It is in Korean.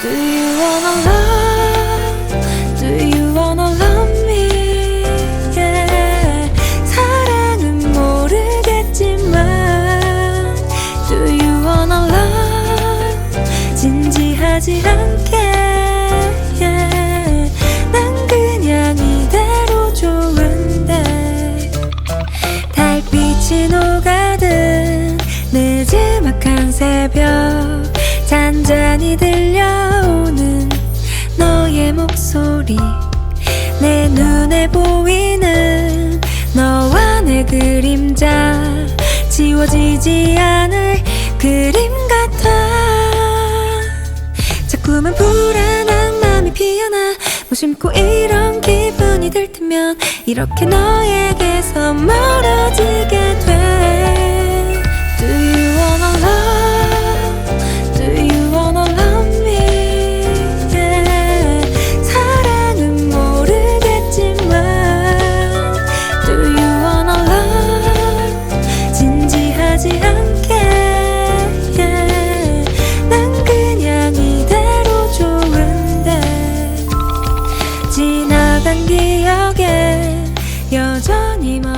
Do you wanna love? Do you wanna love me? Yeah. 사랑은 모르겠지만 Do you wanna love? 진지하지 않게 yeah. 난 그냥 이대로 좋은데 달빛이 녹아든 늦지막한 새벽 잔잔히 들 목소리. 내 눈에 보이는 너와 내 그림자. 지워지지 않을 그림 같아. 자꾸만 불안한 마음이 피어나. 무심코 이런 기분이 들 테면 이렇게 너에게서 난 기억에 여전히 멀